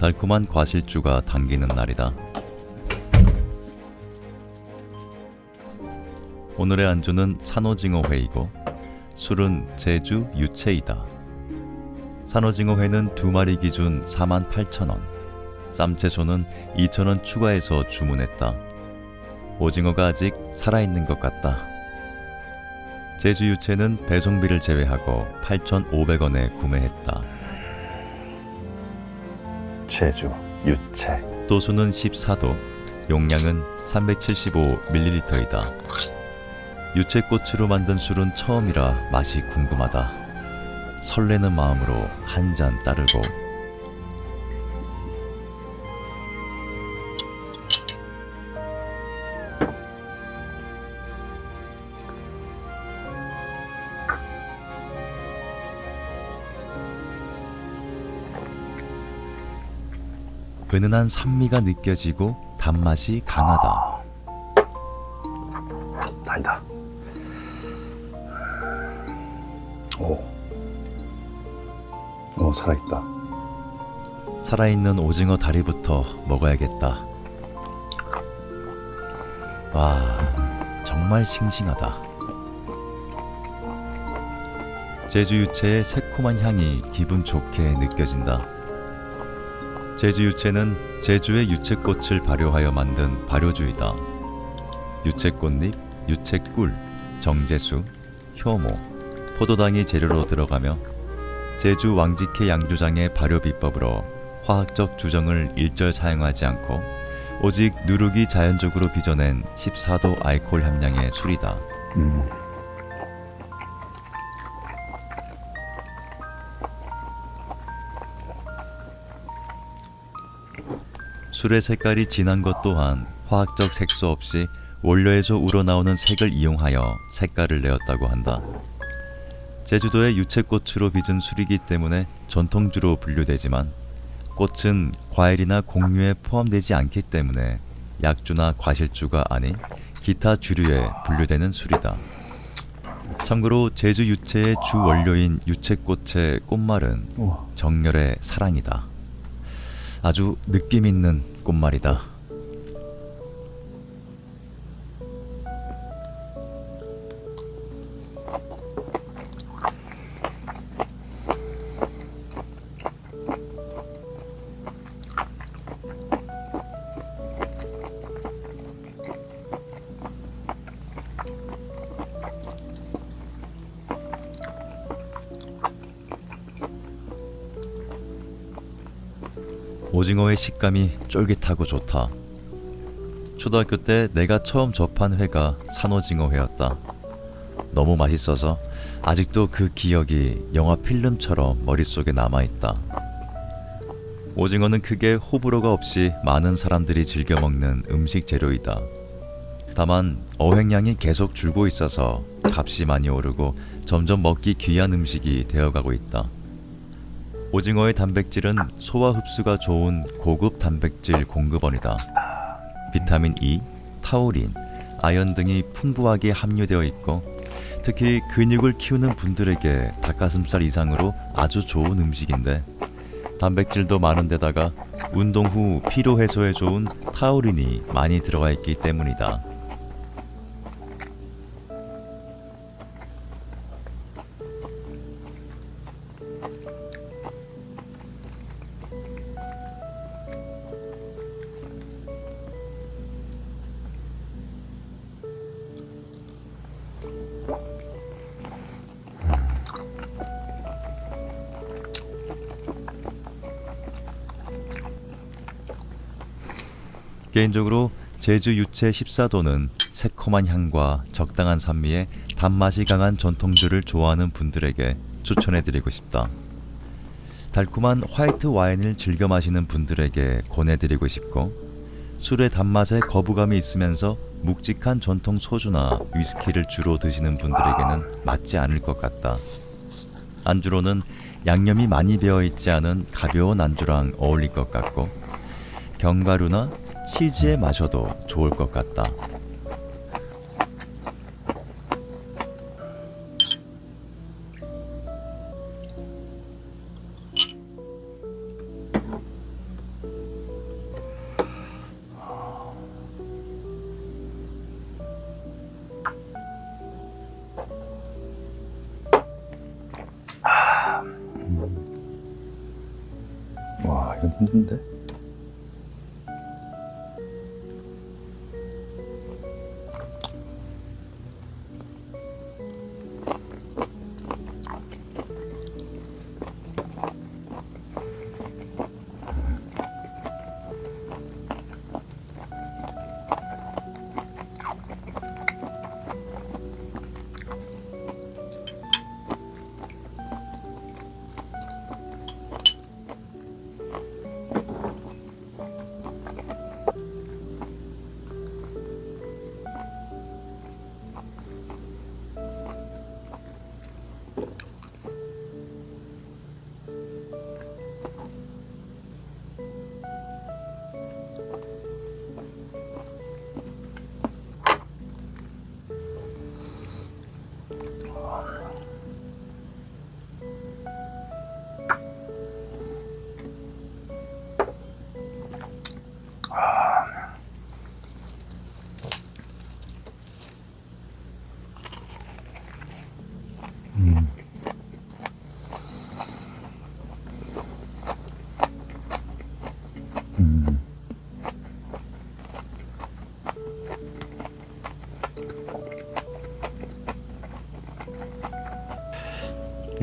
달콤한 과실주가 당기는 날이다. 오늘의 안주는 산호징어회이고 술은 제주 유채이다. 산호징어회는 두 마리 기준 48,000원, 쌈채소는 2,000원 추가해서 주문했다. 오징어가 아직 살아있는 것 같다. 제주 유채는 배송비를 제외하고 8,500원에 구매했다. 제주 유채 도수는 14도, 용량은 375ml이다. 유채꽃으로 만든 술은 처음이라 맛이 궁금하다. 설레는 마음으로 한 잔 따르고 은은한 산미가 느껴지고 단맛이 강하다. 달다 오, 오 살아있다 살아있는 오징어 다리부터 먹어야겠다. 와, 정말 싱싱하다. 제주 유채의 새콤한 향이 기분 좋게 느껴진다. 제주 유채는 제주의 유채꽃을 발효하여 만든 발효주이다. 유채꽃잎, 유채꿀, 정제수, 효모, 포도당이 재료로 들어가며 제주 왕직회 양조장의 발효 비법으로 화학적 주정을 일절 사용하지 않고 오직 누룩이 자연적으로 빚어낸 14도 알코올 함량의 술이다. 음. 술의 색깔이 진한 것 또한 화학적 색소 없이 원료에서 우러나오는 색을 이용하여 색깔을 내었다고 한다. 제주도의 유채꽃으로 빚은 술이기 때문에 전통주로 분류되지만 꽃은 과일이나 곡류에 포함되지 않기 때문에 약주나 과실주가 아닌 기타 주류에 분류되는 술이다. 참고로 제주 유채의 주 원료인 유채꽃의 꽃말은. 정열의 사랑이다. 아주 느낌 있는 꽃말이다. 오징어의 식감이 쫄깃하고 좋다. 초등학교 때 내가 처음 접한 회가 산오징어 회였다. 너무 맛있어서 아직도 그 기억이 영화 필름처럼 머릿속에 남아있다. 오징어는 크게 호불호가 없이 많은 사람들이 즐겨 먹는 음식 재료이다. 다만 어획량이 계속 줄고 있어서 값이 많이 오르고 점점 먹기 귀한 음식이 되어가고 있다. 오징어의 단백질은 소화 흡수가 좋은 고급 단백질 공급원이다. 비타민 E, 타우린, 아연 등이 풍부하게 함유되어 있고 특히 근육을 키우는 분들에게 닭가슴살 이상으로 아주 좋은 음식인데 단백질도 많은 데다가 운동 후 피로 해소에 좋은 타우린이 많이 들어가 있기 때문이다. 개인적으로 제주 유채 14도는 새콤한 향과 적당한 산미에 단맛이 강한 전통주를 좋아하는 분들에게 추천해드리고 싶다. 달콤한 화이트 와인을 즐겨 마시는 분들에게 권해드리고 싶고 술의 단맛에 거부감이 있으면서 묵직한 전통 소주나 위스키를 주로 드시는 분들에게는 맞지 않을 것 같다. 안주로는 양념이 많이 배어 있지 않은 가벼운 안주랑 어울릴 것 같고 견과류나 치즈에 마셔도 좋을 것 같다. 아, 음. 와 이거 힘든데?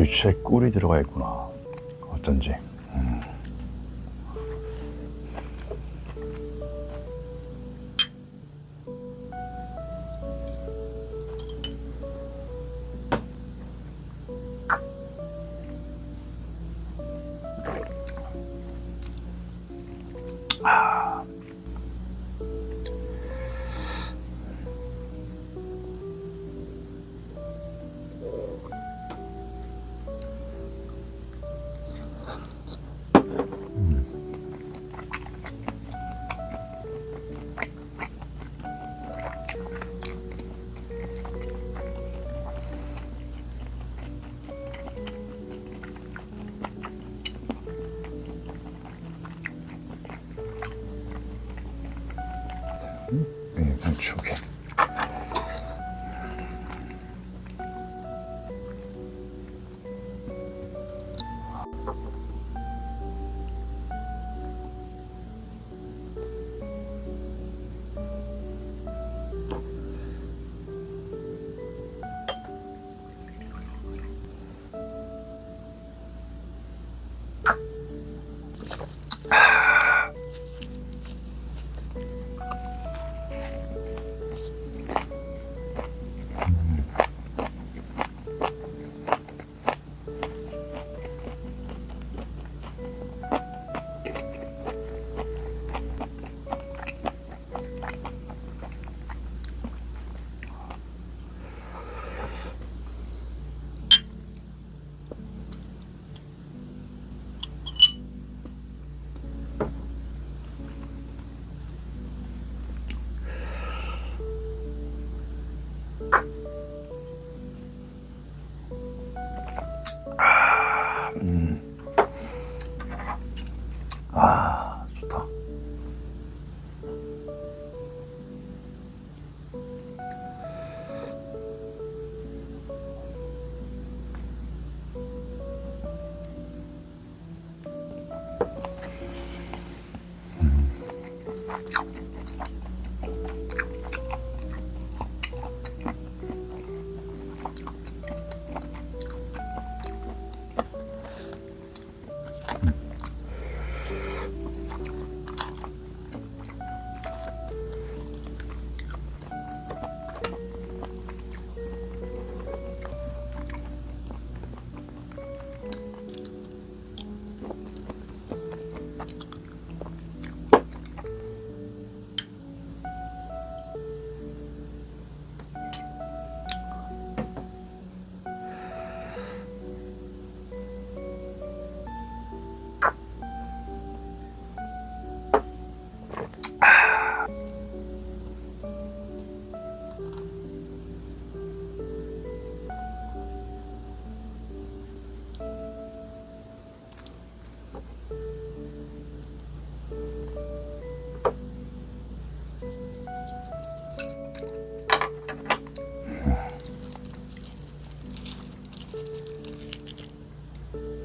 유채 꿀이 들어가 있구나. 어쩐지.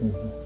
嗯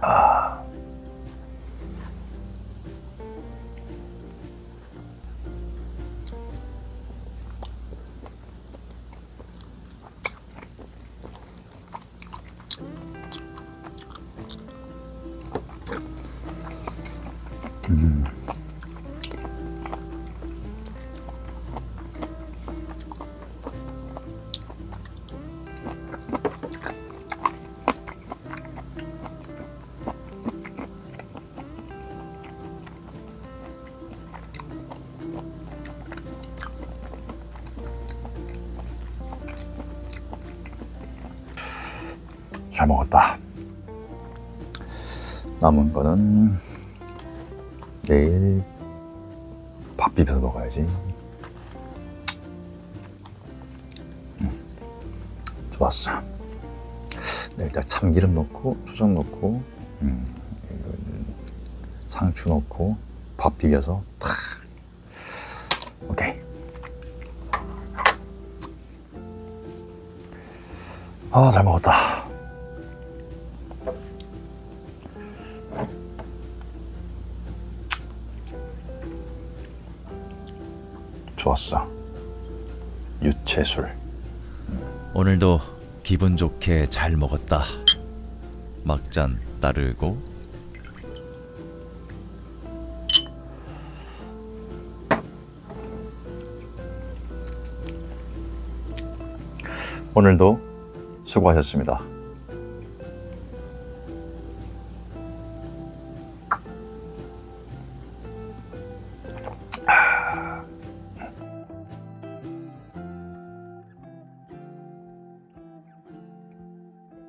잘 먹었다. 남은 거는 내일 밥 비벼서 먹어야지. 음, 좋았어. 딱 참기름 넣고 초장 넣고 음, 상추 넣고 밥 비벼서 탁. 오케이. 아, 잘 먹었다. 좋았어. 유채술. 오늘도 기분 좋게 잘 먹었다. 막잔 따르고 오늘도 수고하셨습니다.